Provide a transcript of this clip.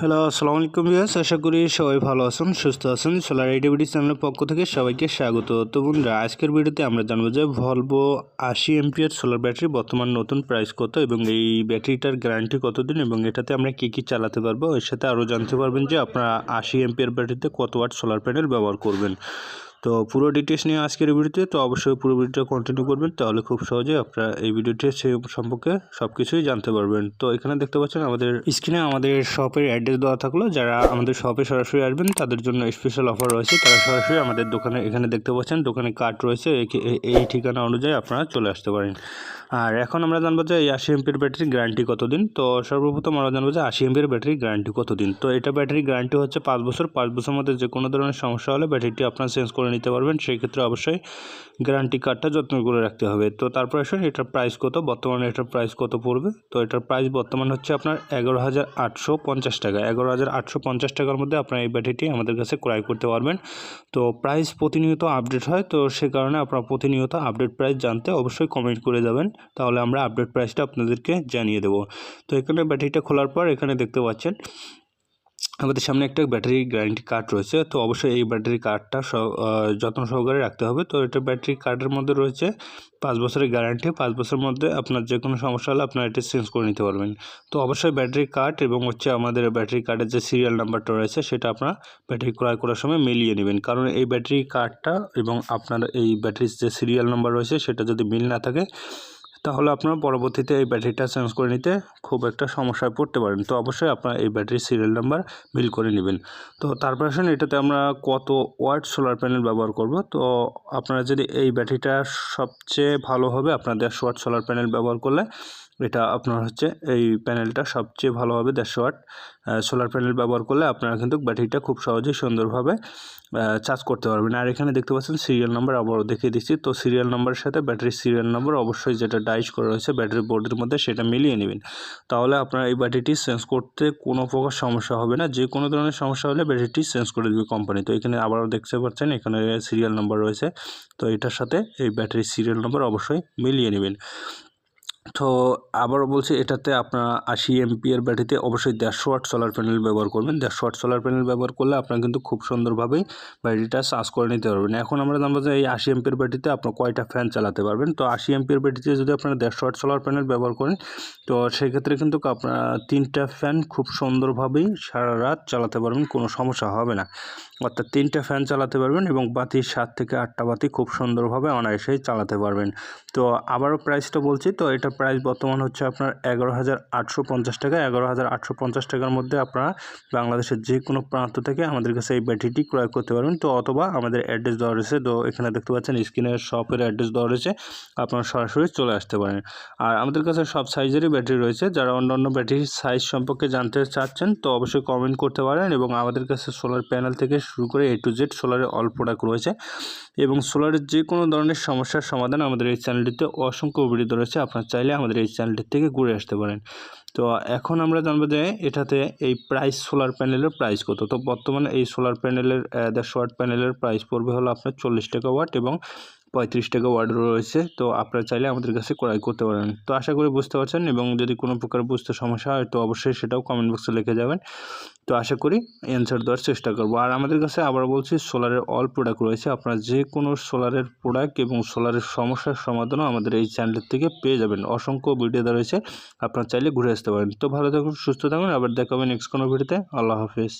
Hello আসসালামু আলাইকুম viewers আশা করি সবাই ভালো আছেন, সুস্থ আছেন। সোলার আইডিবিডি চ্যানেলের পক্ষ থেকে সবাইকে স্বাগত। তো বন্ধুরা, আজকের ভিডিওতে আমরা জানব যে ভলভো আশি এমপিয়ার সোলার ব্যাটারি বর্তমান নতুন প্রাইস কত এবং এই ব্যাটারিটার গ্যারান্টি কতদিন এবং এটাতে আমরা কী কী চালাতে পারব? এর সাথে আরও জানতে পারবেন যে আপনারা আশি এমপিয়ার ব্যাটারিতে কত ওয়াট সোলার প্যানেল ব্যবহার করবেন। তো পুরো ডিটেলস নিয়ে আজকের ভিডিওতে তো অবশ্যই পুরো ভিডিওটা কন্টিনিউ করবেন। তাহলে খুব সহজে আপনারা এই ভিডিওটি সে সম্পর্কে সব কিছুই জানতে পারবেন। তো এখানে দেখতে পাচ্ছেন আমাদের স্ক্রিনে আমাদের শপের অ্যাড্রেস দেওয়া থাকল। যারা আমাদের শপে সরাসরি আসবেন, তাদের জন্য স্পেশাল অফার রয়েছে। তারা সরাসরি আমাদের দোকানে, এখানে দেখতে পাচ্ছেন দোকানে কার্ড রয়েছে। এই ঠিকানা অনুযায়ী আপনারা চলে আসতে পারেন। আর এখন আমরা জানব যে এই আশি এমপির ব্যাটারি গ্যারান্টি কতদিন? তো সর্বপ্রথম আমরা জানব যে আশি এমপির ব্যাটারি গ্যারান্টি কতদিন? তো এটা ব্যাটারি গ্যারান্টি হচ্ছে পাঁচ বছর। পাঁচ বছরের মধ্যে যে কোনো ধরনের সমস্যা হলে ব্যাটারিটি আপনারা চেঞ্জ করে নিতে পারবেন, সেই ক্ষেত্রে অবশ্যই গ্যারান্টি কার্ডটা যত্ন করে রাখতে হবে। তো তারপরে আসুন, এটার প্রাইস কত? বর্তমানে এটার প্রাইস কত পড়বে? তো এটার প্রাইস বর্তমান হচ্ছে আপনার এগারো হাজার আটশো পঞ্চাশ টাকা। এগারো হাজার আটশো পঞ্চাশ টাকার মধ্যে আপনার এই ব্যাটারিটি আমাদের কাছে ক্রয় করতে পারবেন। তো প্রাইস প্রতিনিয়ত আপডেট হয়, তো সে কারণে আপনারা প্রতিনিয়ত আপডেট প্রাইস জানতে অবশ্যই কমেন্ট করে যাবেন। তাহলে আমরা আপডেট প্রাইসটা আপনাদেরকে জানিয়ে দেবো। তো এখানে ব্যাটারিটা খোলার পর এখানে দেখতে পাচ্ছেন আমাদের সামনে একটা ব্যাটারি গ্যারান্টি কার্ড রয়েছে, তো অবশ্যই এই ব্যাটারি কার্ডটা যত্ন সহকারে রাখতে হবে। তো এটা ব্যাটারি কার্ডের মধ্যে রয়েছে পাঁচ বছরের গ্যারান্টি পাঁচ বছরের মধ্যে আপনার যে কোনো সমস্যা হলে আপনার এটা চেঞ্জ করে নিতে পারবেন। তো অবশ্যই ব্যাটারি কার্ড এবং হচ্ছে আমাদের ব্যাটারি কার্ডের যে সিরিয়াল নাম্বারটা রয়েছে, সেটা আপনার ব্যাটারি ক্রয় করার সময় মিলিয়ে নেবেন। কারণ এই ব্যাটারি কার্ডটা এবং আপনার এই ব্যাটারির যে সিরিয়াল নাম্বার রয়েছে, সেটা যদি মিল না থাকে তাহলে আপনারা পরবর্তীতে এই ব্যাটারিটা চেঞ্জ করে নিতে খুব একটা সমস্যায় পড়তে পারেন। তো অবশ্যই আপনারা এই ব্যাটারির সিরিয়াল নাম্বার বিল করে নেবেন। তো তারপর আসুন, এটাতে আমরা কত ওয়াট সোলার প্যানেল ব্যবহার করব। তো আপনারা যদি এই ব্যাটারিটা সবচেয়ে ভালো হবে আপনার দেড়শো ওয়াট সোলার প্যানেল ব্যবহার করলে এটা আপনার হচ্ছে এই প্যানেলটা সবচেয়ে ভালো হবে দেড়শো ওয়াট। সোলার প্যানেল ব্যবহার করলে আপনারা কিন্তু ব্যাটারিটা খুব সহজেই সুন্দরভাবে চার্জ করতে পারবেন। আর এখানে দেখতে পাচ্ছেন সিরিয়াল নাম্বার আবারও দেখিয়ে দিচ্ছি। তো সিরিয়াল নাম্বারের সাথে ব্যাটারির সিরিয়াল নাম্বার অবশ্যই যেটা ডাইস করা রয়েছে ব্যাটারি বোর্ডের মধ্যে সেটা মিলিয়ে নেবেন। তাহলে আপনার এই ব্যাটারিটি চেঞ্জ করতে কোনো প্রকার সমস্যা হবে না। যে কোনো ধরনের সমস্যা হলে ব্যাটারিটি চেঞ্জ করে দেবে কোম্পানি তো এখানে আবারও দেখতে পাচ্ছেন এখানে সিরিয়াল নাম্বার রয়েছে। তো এটার সাথে এই ব্যাটারির সিরিয়াল নাম্বার অবশ্যই মিলিয়ে নেবেন। তো আবারও বলছি, এটাতে আপনার আশি এমপিএর ব্যাটারিতে অবশ্যই দেড়শো ওয়াট সোলার প্যানেল ব্যবহার করবেন। দেড়শো ওয়াট সোলার প্যানেল ব্যবহার করলে আপনার কিন্তু খুব সুন্দরভাবেই ব্যাটারিটা চার্জ করে নিতে পারবেন। এখন আমরা জানব যে এই আশি এমপিএর ব্যাটারিতে আপনার কয়টা ফ্যান চালাতে পারবেন। তো আশি এমপিএর ব্যাটারিতে যদি আপনারা দেড়শো ওয়াট সোলার প্যানেল ব্যবহার করেন, তো সেক্ষেত্রে কিন্তু আপনারা তিনটা ফ্যান খুব সুন্দরভাবেই সারা রাত চালাতে পারবেন, কোনো সমস্যা হবে না। অর্থাৎ তিনটা ফ্যান চালাতে পারবেন এবং বাতি সাত থেকে আটটা বাতি খুব সুন্দরভাবে অনায়াসেই চালাতে পারবেন। তো আবারও প্রাইসটা বলছি, তো এটা প্রাইস বর্তমান হচ্ছে আপনার এগারো হাজার আটশো পঞ্চাশ টাকা। এগারো হাজার আটশো পঞ্চাশ টাকার মধ্যে আপনারা বাংলাদেশের যে কোনো প্রান্ত থেকে আমাদের কাছে এই ব্যাটারিটি ক্রয় করতে পারবেন। তো অথবা আমাদের অ্যাড্রেস দেওয়া রয়েছে, তো এখানে দেখতে পাচ্ছেন স্ক্রিনের শপের অ্যাড্রেস দেওয়া রয়েছে, আপনারা সরাসরি চলে আসতে পারেন। আর আমাদের কাছে সব সাইজেরই ব্যাটারি রয়েছে, যারা অন্য অন্য ব্যাটারির সাইজ সম্পর্কে জানতে চাচ্ছেন, তো অবশ্যই কমেন্ট করতে পারেন এবং আমাদের কাছে সোলার প্যানেল থেকে শুরু করে এ টু জেড সোলারের অল প্রোডাক্ট রয়েছে। এবং সোলারের যে কোনো ধরনের সমস্যার সমাধান আমাদের এই চ্যানেলটিতে অসংখ্য ভিডিও রয়েছে, আপনার চাইলে আমাদের এই চ্যানেলটির থেকে ঘুরে আসতে পারেন। তো এখন আমরা জানব যে এটাতে এই প্রাইস সোলার প্যানেলের প্রাইস কত। তো বর্তমানে এই সোলার প্যানেলের দ্য শর্ট প্যানেলের প্রাইস পড়বে হলো আপনার চল্লিশ টাকা ওয়াট এবং পঁয়ত্রিশ টাকা ওয়াট রয়েছে, তো আপনারা চাইলে আমাদের কাছে ক্রয় করতে পারেন। তো আশা করি বুঝতে পারছেন এবং যদি কোনো প্রকার বুঝতে সমস্যা হয়, তো অবশ্যই সেটাও কমেন্ট বক্সে লিখে যাবেন। তো আশা করি অ্যান্সার দেওয়ার চেষ্টা করব। আর আমাদের কাছে আবার বলছি সোলারের অল প্রোডাক্ট রয়েছে। আপনারা যে কোনো সোলারের প্রোডাক্ট এবং সোলারের সমস্যার সমাধানও আমাদের এই চ্যানেলের থেকে পেয়ে যাবেন। অসংখ্য ভিডিও দেওয়া রয়েছে, আপনারা চাইলে ঘুরে আসতে পারেন। তো ভালো থাকুন, সুস্থ থাকুন, আবার দেখা হবে নেক্সট কোনো ভিডিওতে আল্লাহ হাফিজ।